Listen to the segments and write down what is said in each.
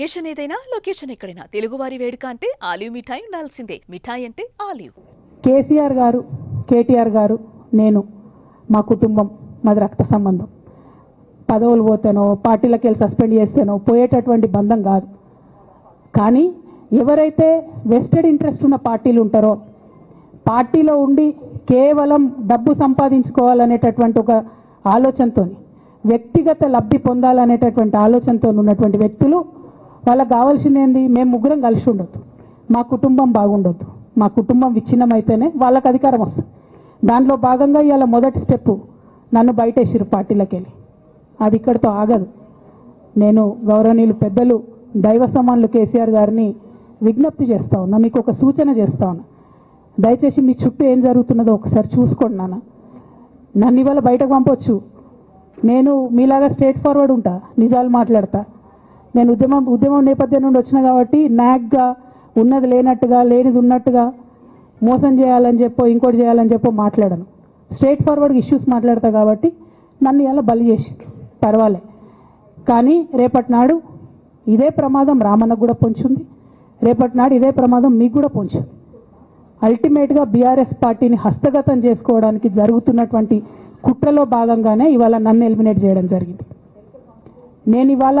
Occasion ఏదైనా location ఎక్కడైనా. తెలుగువారి వేడుక అంటే ఆలివ్ మిఠాయి ఉండాల్సిందే. మిఠాయి అంటే ఆలివ్. కేసీఆర్ గారు కేటీఆర్ గారు నేను మా కుటుంబం మాది రక్త సంబంధం. పదవులు పోతేనో పార్టీలకు వెళ్ళి సస్పెండ్ చేస్తేనో పోయేటటువంటి బంధం కాదు. కానీ ఎవరైతే వెస్టెడ్ ఇంట్రెస్ట్ ఉన్న పార్టీలు ఉంటారో పార్టీలో ఉండి కేవలం డబ్బు సంపాదించుకోవాలనేటటువంటి ఒక ఆలోచనతో వ్యక్తిగత లబ్ధి పొందాలనేటటువంటి ఆలోచనతో ఉన్నటువంటి వ్యక్తులు వాళ్ళకి కావాల్సింది ఏంది? మేము ముగ్గురం కలిసి ఉండొద్దు. మా కుటుంబం బాగుండొద్దు. మా కుటుంబం విచ్ఛిన్నమైతేనే వాళ్ళకి అధికారం వస్తుంది. దాంట్లో భాగంగా ఇవాళ మొదటి స్టెప్ నన్ను బయటేసిరు పార్టీలకు వెళ్ళి అది ఇక్కడితో ఆగదు. నేను గౌరవనీయులు పెద్దలు దైవ సమానులు కేసీఆర్ గారిని విజ్ఞప్తి చేస్తా ఉన్నా మీకు ఒక సూచన చేస్తా ఉన్నా. దయచేసి మీ చుట్టూ ఏం జరుగుతున్నదో ఒకసారి చూసుకోండి నాన్న. నన్ను ఇవాళ బయటకు పంపొచ్చు. నేను మీలాగా స్ట్రేట్ ఫార్వర్డ్ ఉంటా నిజాలు మాట్లాడతా. నేను ఉద్యమం ఉద్యమం నేపథ్యం నుండి వచ్చిన కాబట్టి నాగ్గా ఉన్నది లేనట్టుగా లేనిది ఉన్నట్టుగా మోసం చేయాలని చెప్పో ఇంకోటి చేయాలని చెప్పో మాట్లాడను. స్ట్రేట్ ఫార్వర్డ్గా ఇష్యూస్ మాట్లాడతా కాబట్టి నన్ను ఇలా బలి చేసి పర్వాలే. కానీ రేపటి నాడు ఇదే ప్రమాదం రామన్నకు కూడా పొంచుంది. రేపటి నాడు ఇదే ప్రమాదం మీకు కూడా పొంచుంది. అల్టిమేట్గా బీఆర్ఎస్ పార్టీని హస్తగతం చేసుకోవడానికి జరుగుతున్నటువంటి కుట్రలో భాగంగానే ఇవాళ నన్ను ఎలిమినేట్ చేయడం జరిగింది. నేను ఇవాళ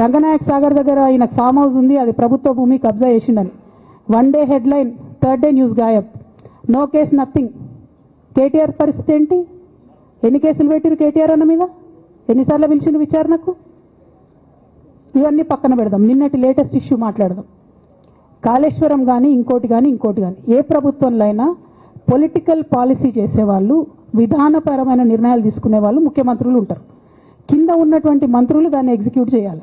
రంగనాయక్ సాగర్ దగ్గర ఈయన ఫామ్ హౌస్ ఉంది అది ప్రభుత్వ భూమి కబ్జా చేసిండని. One day headline third day news గాయబ్. No case nothing KTR పరిస్థితి ఏంటి? ఎన్ని కేసులు పెట్టిరు కేటీఆర్ అన్న మీద? ఎన్నిసార్లు పిలిచిన విచారణకు? ఇవన్నీ పక్కన పెడదాం. నిన్నటి లేటెస్ట్ ఇష్యూ మాట్లాడదాం. కాళేశ్వరం కానీ ఇంకోటి కానీ ఇంకోటి కానీ ఏ ప్రభుత్వంలో అయినా పొలిటికల్ పాలసీ చేసేవాళ్ళు విధానపరమైన నిర్ణయాలు తీసుకునే వాళ్ళు ముఖ్యమంత్రులు ఉంటారు. కింద ఉన్నటువంటి మంత్రులు దాన్ని ఎగ్జిక్యూట్ చేయాలి.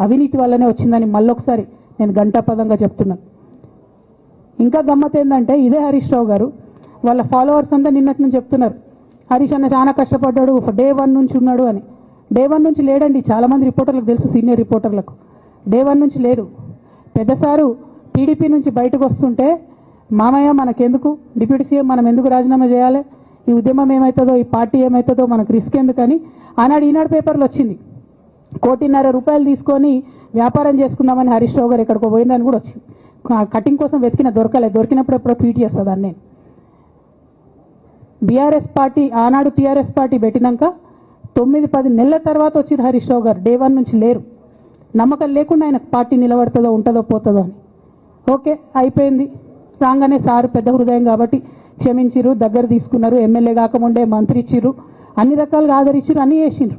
అవినీతి వల్లనే వచ్చిందని మళ్ళొకసారి నేను గంటాపదంగా చెప్తున్నాను ఇంకా గమ్మత్ ఏంటంటే ఇదే హరీష్ రావు గారు వాళ్ళ ఫాలోవర్స్ అంతా నిన్నటి నుంచి చెప్తున్నారు హరీష్ అన్న చాలా కష్టపడ్డాడు డే వన్ నుంచి ఉన్నాడు అని. డే వన్ నుంచి లేడండి చాలామంది రిపోర్టర్లకు తెలుసు సీనియర్ రిపోర్టర్లకు. డే వన్ నుంచి లేరు. పెద్దసారు టీడీపీ నుంచి బయటకు వస్తుంటే మామయ్య మనకెందుకు? డిప్యూటీ సీఎం మనం ఎందుకు రాజీనామా చేయాలి? ఈ ఉద్యమం ఏమవుతుందో ఈ పార్టీ ఏమవుతుందో మనకు రిస్క్ ఎందుకని? ఆనాడు ఈనాడు పేపర్లో వచ్చింది. కోటిన్నర రూపాయలు తీసుకొని వ్యాపారం చేసుకుందామని హరీష్ రావు గారు ఎక్కడికో పోయిందని కూడా వచ్చింది. కటింగ్ కోసం వెతికిన దొరకలేదు. దొరికినప్పుడు ఎప్పుడో ట్వీట్ చేస్తుందని నేను బీఆర్ఎస్ పార్టీ ఆనాడు టీఆర్ఎస్ పార్టీ పెట్టినాక తొమ్మిది పది నెలల తర్వాత వచ్చింది హరీష్ రావు గారు. డే వన్ నుంచి లేరు. నమ్మకం లేకుండా ఆయన పార్టీ నిలబడుతుందో ఉంటుందో పోతుందో అని. ఓకే అయిపోయింది. రాగానే సారు పెద్ద హృదయం కాబట్టి క్షమించిరు దగ్గర తీసుకున్నారు. ఎమ్మెల్యే కాకముండే మంత్రి ఇచ్చిర్రు. అన్ని రకాలుగా ఆదరించిర్రు అన్నీ చేసిండ్రు.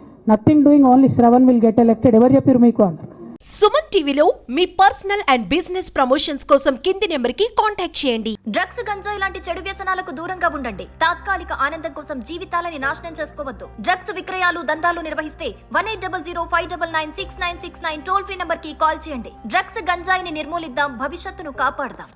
nothing doing only Sravan will get elected ఎవరు చెప్పారు మీకు అన్నారు సుమన్ టీవీలో మీ పర్సనల్ అండ్ బిజినెస్ ప్రమోషన్స్ కోసం కింది నెంబర్కి కాంటాక్ట్ చేయండి. డ్రగ్స్ గంజాయి లాంటి చెడు వ్యసనాలకు దూరంగా ఉండండి. తాత్కాలిక ఆనందం కోసం జీవితాలని నాశనం చేసుకోవద్దు. డ్రగ్స్ విక్రయాలు దందాలు నిర్వహిస్తే one eight double zero five double nine six nine six nine toll free నంబర్కి కాల్ చేయండి. డ్రగ్స్ గంజాయిని నిర్మూలిద్దాం భవిష్యత్తును కాపాడదాం.